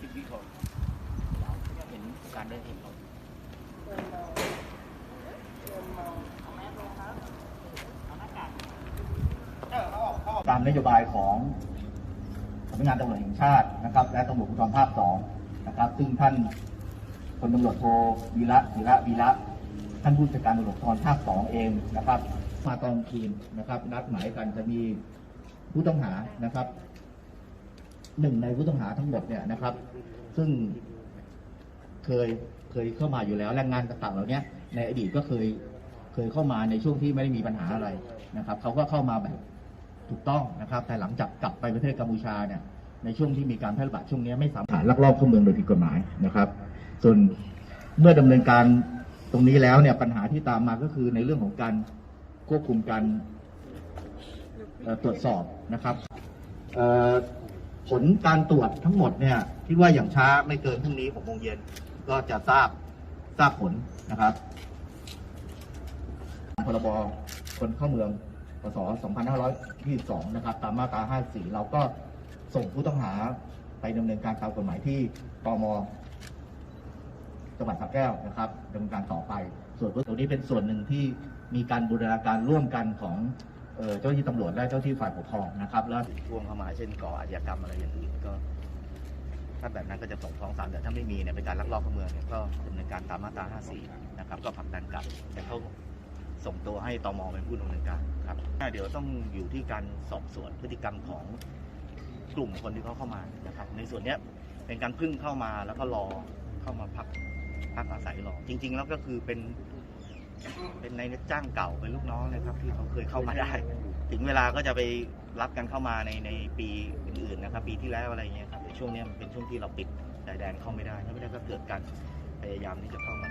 ที่เขาเห็นการเดินเห็นเขาตามนโยบายของสำนักงานตำรวจแห่งชาตินะครับ และตำรวจภูธรภาคสองนะครับ ซึ่งท่านพลตำรวจโทวีระวีระวีระท่านผู้จัดการตำรวจภูธรภาคสองเองนะครับ มาตอนคืนนะครับ นัดหมายกันจะมีผู้ต้องหานะครับ หนึ่งในผู้ต้องหาทั้งหมดเนี่ยนะครับ ซึ่งเคยเคยเข้ามาอยู่แล้วแรงงานต่างๆเหล่านี้ในอดีตก็เคยเคยเข้ามาในช่วงที่ไม่ได้มีปัญหาอะไรนะครับเขาก็เข้ามาแบบถูกต้องนะครับ แต่หลังจากกลับไปประเทศกัมพูชาเนี่ยในช่วงที่มีการแพร่ระบาดช่วงนี้ไม่สามารถลักลอบเข้าเมืองโดยผิดกฎหมายนะครับ ส่วนเมื่อดำเนินการตรงนี้แล้วเนี่ยปัญหาที่ตามมาก็คือในเรื่องของการควบคุมการตรวจสอบนะครับเอ่อ ผลการตรวจทั้งหมดเนี่ยคิดว่าอย่างช้าไม่เกินพรุ่งนี้หกโมงเย็นก็จะทราบทราบผลนะครับพรบคนเข้าเมืองพศ2522 นะครับ ตามมาตรา 54 เราก็ส่งผู้ต้องหาไปดำเนินการตามกฎหมายที่ตมจังหวัดสระแก้วนะครับดำเนินการต่อไป ส่วนตรงนี้เป็นส่วนหนึ่งที่มีการบูรณาการร่วมกันของ เจ้าที่ตำรวจและเจ้าที่ฝ่ายปกครองนะครับ แล้วพ่วงเข้ามาเช่นก่ออาชญากรรมอะไรอย่างอื่นก็ ถ้าแบบนั้นก็จะส่งฟ้องศาลแต่ถ้าไม่มีเนี่ยเป็นการลักลอบเข้าเมืองเนี่ยก็ดำเนินการตามมาตรา 54 นะครับ ก็ผลักดันกลับแต่เขาส่งตัวให้ตมเป็นผู้ดำเนินการครับเดี๋ยวต้องอยู่ที่การสอบสวนพฤติกรรมของกลุ่มคนที่เขาเข้ามานะครับ ในส่วนเนี้ยเป็นการพึ่งเข้ามาแล้วก็รอเข้ามาพักพักอาศัยรอจริง ๆ แล้วก็คือเป็น เป็นในายจ้างเก่าเป็นลูกน้องนะครับที่เขาเคยเข้ามาได้ ถึงเวลาก็จะไปรับกันเข้ามาในในปีอื่นๆนะครับ ปีที่แล้วอะไรเงี้ยครับแต่ช่วงเนี้ยมันเป็นช่วงที่เราปิดชายแดนเข้าไม่ได้ถ้าไม่ได้ก็เกิดการพยายามที่จะเข้ามา